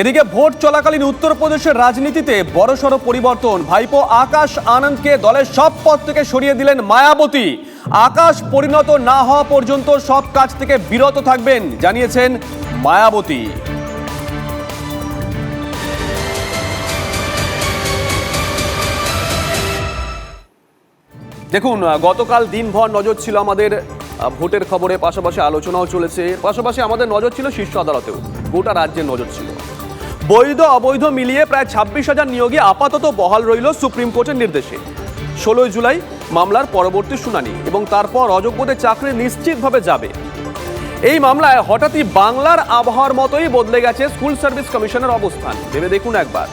এদিকে ভোট চলাকালীন উত্তরপ্রদেশের রাজনীতিতে বড়সড় পরিবর্তন। ভাইপো আকাশ আনন্দকে দলের সব পদ থেকে সরিয়ে দিলেন মায়াবতী। আকাশ পরিণত না হওয়া পর্যন্ত সব কাজ থেকে বিরত থাকবেন, জানিয়েছেন মায়াবতী। দেখুন গতকাল দিনভর নজর ছিল আমাদের ভোটের খবরে, পাশাপাশি আলোচনাও চলেছে। পাশাপাশি আমাদের নজর ছিল শীর্ষ আদালতেও। গোটা রাজ্যের নজর ছিল। বৈধ, অবৈধ মিলিয়ে প্রায় ছাব্বিশ হাজার নিয়োগে আপাতত বহাল রইল সুপ্রিম কোর্টের নির্দেশে। ষোলোই জুলাই মামলার পরবর্তী শুনানি এবং তারপর অযোগ্যদের চাকরি নিশ্চিতভাবে যাবে। এই মামলায় হঠাৎই বাংলার আবহাওয়ার মতোই বদলে গেছে স্কুল সার্ভিস কমিশনের অবস্থান। ভেবে দেখুন একবার।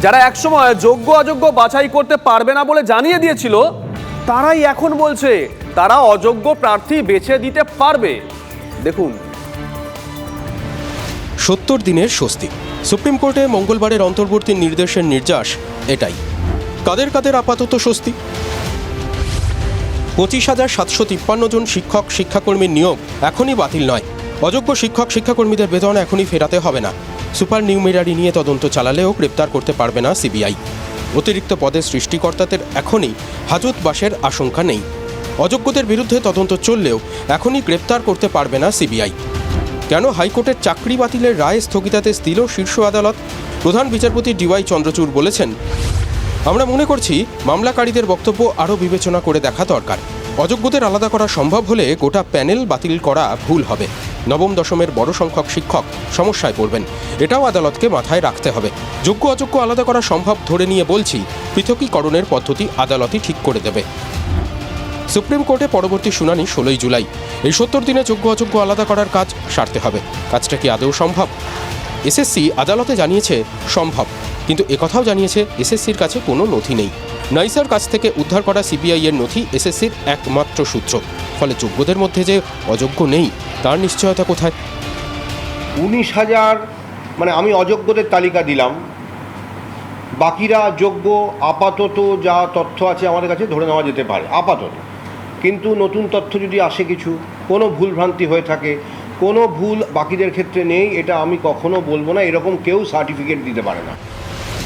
যারা একসময় যোগ্য, অযোগ্য বাছাই করতে পারবে না বলে জানিয়ে দিয়েছিল, তারাই এখন বলছে তারা অযোগ্য প্রার্থী বেছে দিতে পারবে। দেখুন। সত্তর দিনের স্বস্তি। সুপ্রিম কোর্টে মঙ্গলবারের অন্তর্বর্তী নির্দেশের নির্যাস এটাই। কাদের কাদের আপাতত স্বস্তি? পঁচিশ হাজার সাতশো তিপ্পান্ন জন শিক্ষক, শিক্ষাকর্মীর নিয়োগ এখনই বাতিল নয়। অযোগ্য শিক্ষক, শিক্ষাকর্মীদের বেতন এখনই ফেরাতে হবে না। সুপার নিউমেরারি নিয়ে তদন্ত চালালেও গ্রেপ্তার করতে পারবে না সিবিআই। অতিরিক্ত পদের সৃষ্টিকর্তাদের এখনই হাজত বাসের আশঙ্কা নেই। অযোগ্যদের বিরুদ্ধে তদন্ত চললেও এখনই গ্রেপ্তার করতে পারবে না সিবিআই। কেন হাইকোর্টের চাকরি বাতিলের রায় স্থগিতাদেশ দিল শীর্ষ আদালত? প্রধান বিচারপতি ডিওয়াই চন্দ্রচূড় বলেছেন, আমরা মনে করছি মামলাকারীদের বক্তব্য আরও বিবেচনা করে দেখা দরকার। অযোগ্যদের আলাদা করা সম্ভব হলে গোটা প্যানেল বাতিল করা ভুল হবে। নবম দশমের বড় সংখ্যক শিক্ষক সমস্যায় পড়বেন। এটাও আদালতকে মাথায় রাখতে হবে। যোগ্য অযোগ্য আলাদা করা সম্ভব ধরে নিয়ে বলছি, পৃথকীকরণের পদ্ধতি আদালতই ঠিক করে দেবে। সুপ্রিম কোর্টে পরবর্তী শুনানি ষোলোই জুলাই। এই সত্তর দিনে যোগ্য অযোগ্য আলাদা করার কাজ সারতে হবে। কাজটা কি আদৌ সম্ভব? এসএসসি আদালতে জানিয়েছে, সম্ভব। কিন্তু একথাও জানিয়েছে এসএসসির কাছে কোনো নথি নেই। নাইসার কাছ থেকে উদ্ধার করা সিবিআই এর নথি এসএসসির একমাত্র সূত্র। ফলে যোগ্যদের মধ্যে যে অযোগ্য নেই, তার নিশ্চয়তা কোথায়? উনিশ হাজার মানে আমি অযোগ্যদের তালিকা দিলাম। বাকিরা যোগ্য, আপাতত যা তথ্য আছে আমাদের কাছে ধরে নেওয়া যেতে পারে, আপাতত। কিন্তু নতুন তথ্য যদি আসে কিছু, কোনো ভুলভ্রান্তি হয়ে থাকে, কোনো ভুল বাকিদের ক্ষেত্রে নেই, এটা আমি কখনো বলব না, এরকম কেউ সার্টিফিকেট দিতে পারে না।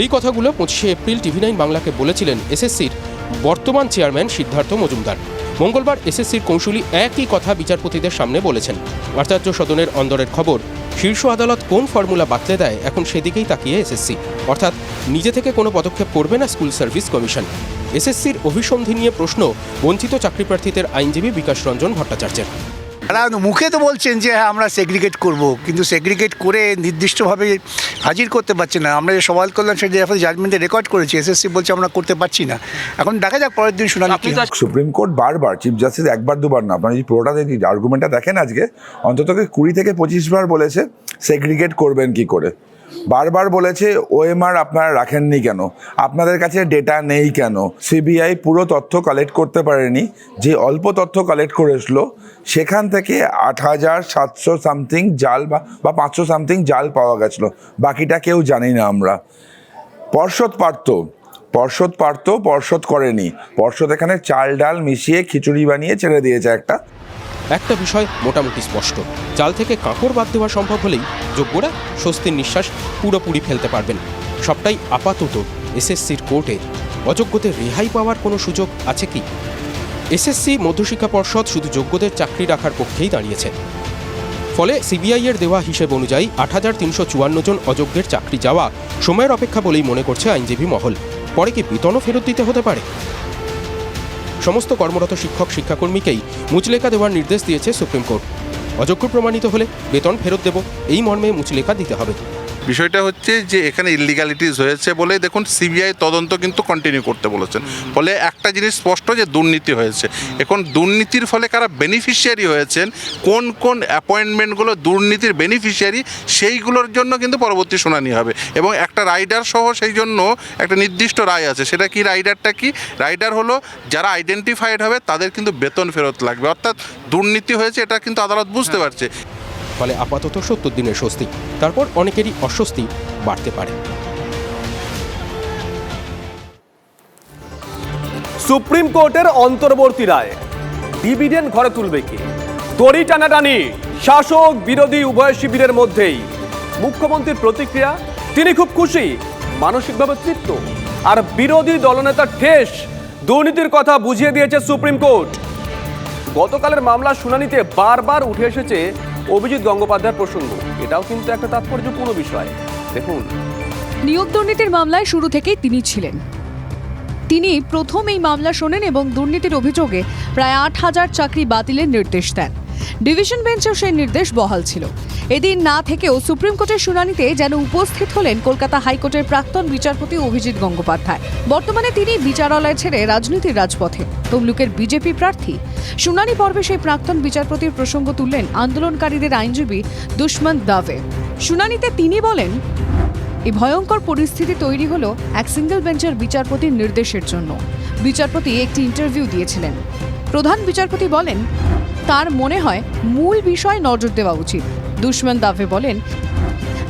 এই কথাগুলো পঁচিশে এপ্রিল টিভি নাইন বাংলাকে বলেছিলেন এসএসসির বর্তমান চেয়ারম্যান সিদ্ধার্থ মজুমদার। মঙ্গলবার এসএসসির কৌশলী একই কথা বিচারপতিদের সামনে বলেছেন। আচার্য সদনের অন্দরের খবর, শীর্ষ আদালত কোন ফর্মুলা বাতলে দেয়, এখন সেদিকেই তাকিয়ে এসএসসি। অর্থাৎ নিজে থেকে কোনো পদক্ষেপ করবে না স্কুল সার্ভিস কমিশন। এসএসসির অভিসন্ধি নিয়ে প্রশ্ন বঞ্চিত চাকরিপ্রার্থীদের আইনজীবী বিকাশ রঞ্জন ভট্টাচার্যের। তারা মুখে তো বলছেন যে হ্যাঁ আমরা সেগ্রিগেট করব। কিন্তু সেগ্রিগেট করে নির্দিষ্টভাবে হাজির করতে পারছে না। আমরা যে সওয়াল করলাম সেটা জাজমেন্টে রেকর্ড করেছি এসএসসি বলছে আমরা করতে পারছি না। এখন দেখা যাক পরের দিন শুনানি কি সুপ্রিম কোর্ট বারবার চিফ জাস্টিস একবার দুবার না আপনারা যদি পুরোটা যদি আর্গুমেন্টটা দেখেন আজকে অন্তত কুড়ি থেকে পঁচিশ বার বলেছে সেগ্রিগেট করবেন কি করে? বারবার বলেছে, ওএমআর আপনারা রাখেননি কেন? আপনাদের কাছে ডেটা নেই কেন? সিবিআই পুরো তথ্য কালেক্ট করতে পারেনি। যে অল্প তথ্য কালেক্ট করেছিল সেখান থেকে আট হাজার সাতশো সামথিং জাল বা বা পাঁচশো সামথিং জাল পাওয়া গেছিল। বাকিটা কেউ জানি না আমরা। পর্ষদ পারত। পর্ষদ পারত, পর্ষদ করেনি। পর্ষদ এখানে চাল ডাল মিশিয়ে খিচুড়ি বানিয়ে ছেড়ে দিয়েছে একটা। একটা বিষয় মোটামুটি স্পষ্ট। জাল থেকে কাঁকড় বাদ দেওয়া সম্ভব হলেই যোগ্যরা স্বস্তির নিঃশ্বাস পুরোপুরি ফেলতে পারবেন। সবটাই আপাতত এসএসসির কোর্টে। অযোগ্যদের রেহাই পাওয়ার কোনো সুযোগ আছে কি? এসএসসি মধ্যশিক্ষা পর্ষদ শুধু যোগ্যদের চাকরি রাখার পক্ষেই দাঁড়িয়েছে। ফলে সিবিআই এর দেওয়া হিসেব অনুযায়ী আট হাজার তিনশো চুয়ান্ন জন অযোগ্যের চাকরি যাওয়া সময়ের অপেক্ষা বলেই মনে করছে আইনজীবী মহল। পরে কি বেতনও ফেরত দিতে হতে পারে? সমস্ত কর্মরত শিক্ষক শিক্ষাকর্মীকেই মুচলেখা দেওয়ার নির্দেশ দিয়েছে সুপ্রিম কোর্ট। অযোগ্য প্রমাণিত হলে বেতন ফেরত দেব, এই মর্মে মুচলেখা দিতে হবে। বিষয়টা হচ্ছে যে এখানে ইলিগালিটিস হয়েছে বলে দেখুন সিবিআই তদন্ত কিন্তু কন্টিনিউ করতে বলেছেন। ফলে একটা জিনিস স্পষ্ট যে দুর্নীতি হয়েছে। এখন দুর্নীতির ফলে কারা বেনিফিশিয়ারি হয়েছেন কোন কোন অ্যাপয়েন্টমেন্টগুলো দুর্নীতির বেনিফিশিয়ারি সেইগুলোর জন্য কিন্তু পরবর্তী শুনানি হবে। এবং একটা রাইডার সহ সেই জন্য একটা নির্দিষ্ট রায় আছে। সেটা কি রাইডারটা কি? রাইডার হলো যারা আইডেন্টিফাইড হবে তাদের কিন্তু বেতন ফেরত লাগবে। অর্থাৎ দুর্নীতি হয়েছে এটা কিন্তু আদালত বুঝতে পারছে। ফলে আপাতত সত্তর দিনের স্বস্তি। তারপর অনেকেরই অস্বস্তি বাড়তে পারে। সুপ্রিম কোর্টের অন্তর্বর্তী রায়। ডিভিডেন্ড ঘরে তুলবে কি? দড়ি টানাটানি, শাসক, বিরোধী, উভয় শিবিরের মধ্যেই। মুখ্যমন্ত্রীর প্রতিক্রিয়া, তিনি খুব খুশি, মানসিকভাবে তৃপ্ত। আর বিরোধী দলনেতা ঠেস, দুর্নীতির কথা বুঝিয়ে দিয়েছে সুপ্রিম কোর্ট। গতকালের মামলার শুনানিতে বারবার উঠে এসেছে অভিজিৎ গঙ্গোপাধ্যায়ের প্রসঙ্গ। এটাও কিন্তু একটা তাৎপর্যপূর্ণ বিষয়। দেখুন। নিয়োগ দুর্নীতির মামলায় শুরু থেকেই তিনি ছিলেন। তিনি প্রথম এই মামলা শোনেন এবং দুর্নীতির অভিযোগে প্রায় আট হাজার চাকরি বাতিলের নির্দেশ দেন। ডিভিশন বেঞ্চেও সেই নির্দেশ বহাল ছিল। এদিন না থেকেও সুপ্রিম কোর্টের শুনানিতে যেন উপস্থিত হলেন কলকাতা হাইকোর্টের প্রাক্তন বিচারপতি অভিজিৎ গঙ্গোপাধ্যায়। বর্তমানে তিনি বিচারালয় ছেড়ে রাজনীতির রাজপথে। তমলুকের বিজেপি প্রার্থী। শুনানি পর্বে সেই প্রাক্তন বিচারপতির প্রসঙ্গ তুললেন আন্দোলনকারীদের আইনজীবী দুষ্মন্ত দাভে। শুনানিতে তিনি বলেন, এই ভয়ঙ্কর পরিস্থিতি তৈরি হলো এক সিঙ্গেল বেঞ্চের বিচারপতির নির্দেশের জন্য। বিচারপতি একটি ইন্টারভিউ দিয়েছিলেন। প্রধান বিচারপতি বলেন তার মনে হয় মূল বিষয় নজর দেওয়া উচিত। দুষ্মন দাভে বলেন,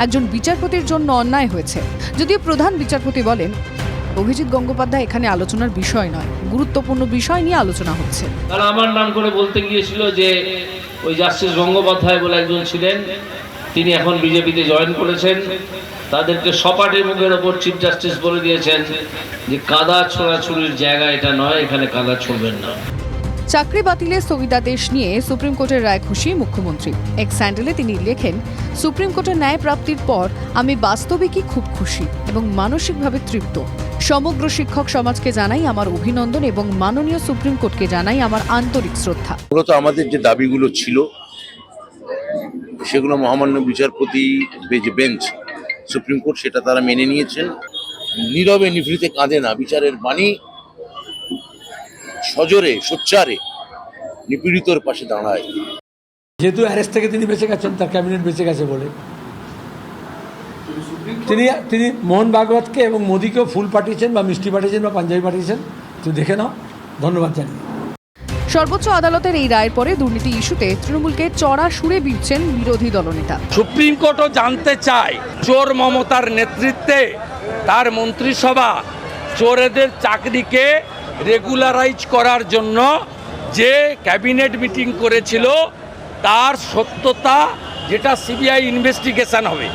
একজন বিচারপতির জন্য অন্যায় হয়েছে। যদিও প্রধান বিচারপতি বলেন, অভিজিৎ গঙ্গোপাধ্যায় এখানে আলোচনার বিষয় নয়, গুরুত্বপূর্ণ বিষয় নিয়ে আলোচনা হচ্ছে। তারা আমার নাম করে বলতে গিয়েছিল যে, ওই জাস্টিস গঙ্গোপাধ্যায় বলে একজন ছিলেন, তিনি এখন বিজেপিতে জয়েন করেছেন। তাদেরকে সপাটে মুখের ওপর চিফ জাস্টিস বলে দিয়েছেন যে, কাদা ছোড়াছুড়ির জায়গা এটা নয়, এখানে কাদা ছুড়বেন না। চাকরি বাতিলের স্থগিতাদেশ নিয়ে সুপ্রিম কোর্টের রায় খুশি মুখ্যমন্ত্রী। এক স্যান্ডেলে তিনি লেখেন, সুপ্রিম কোর্টের ন্যায় প্রাপ্তির পর আমি বাস্তবিকই খুব খুশি এবং মানসিকভাবে তৃপ্ত। সমগ্র শিক্ষক সমাজকে জানাই আমার অভিনন্দন এবং মাননীয় সুপ্রিম কোর্টকে জানাই আমার আন্তরিক শ্রদ্ধা। মূলত আমাদের যে দাবিগুলো ছিল, সেগুলো মহামান্য বিচারপতি যে বেঞ্চ, সুপ্রিম কোর্ট সেটা তারা মেনে নিয়েছেন। নীরবে নিভৃতে কাঁদে না, বিচারের বাণী সজোরে সোচ্চারে নিপীড়িতর পাশে দাঁড়ায়। যেহেতু অ্যারেস্ট থেকে তিনি বেঁচে গেছেন তার ক্যাবিনেট বেঁচে গেছে বলে। তিনি তিনি মোহন ভাগবতকে এবং মোদীকেও ফুল পাঠিয়েছেন বা মিষ্টি পাঠিয়েছেন বা পাঞ্জাবি পাঠিয়েছেন। তো দেখে নাও ধন্যবাদ জানিয়ে। সর্বোচ্চ আদালতের এই রায়ের পরে দুর্নীতি ইস্যুতে তৃণমূলকে চড়া সুরে বিচ্ছেন বিরোধী দলনেতা। সুপ্রিম কোর্টও জানতে চায় চোর মমতার নেতৃত্বে তার মন্ত্রিসভা চোরেদের চাকরিকে রেগুলারাইজ করার জন্য যে ক্যাবিনেট মিটিং করেছিল, তার সত্যতা যেটা সিবিআই ইনভেস্টিগেশন হবে।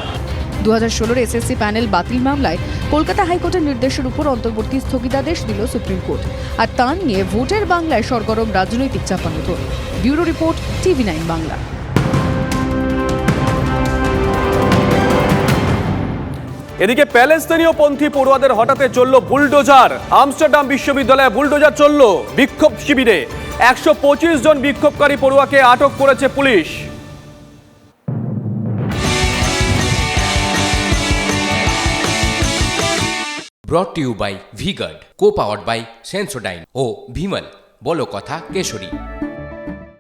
দু হাজার ষোলোর এসএসসি প্যানেল বাতিল মামলায় কলকাতা হাইকোর্টের নির্দেশের উপর অন্তর্বর্তী স্থগিতাদেশ দিল সুপ্রিম কোর্ট। আর তা নিয়ে ভোটের বাংলায় সরগরম রাজনৈতিক চাপানোতর bureau report TV nine Bangla. এদিকে প্যালেস্তানীয় পন্থী পড়ুয়াদের হঠাতে চলল বুলডোজার। আমস্টারডাম বিশ্ববিদ্যালয়ে বুলডোজার চলল বিক্ষোভ শিবিরে। একশো পঁচিশ জন বিক্ষোভকারী পড়ুয়াকে আটক করেছে police. Brought to you by V-Guard co powered by Sensodyne ও ভিমল বলো কথা Keshari.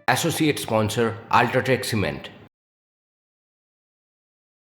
Associate sponsor UltraTech cement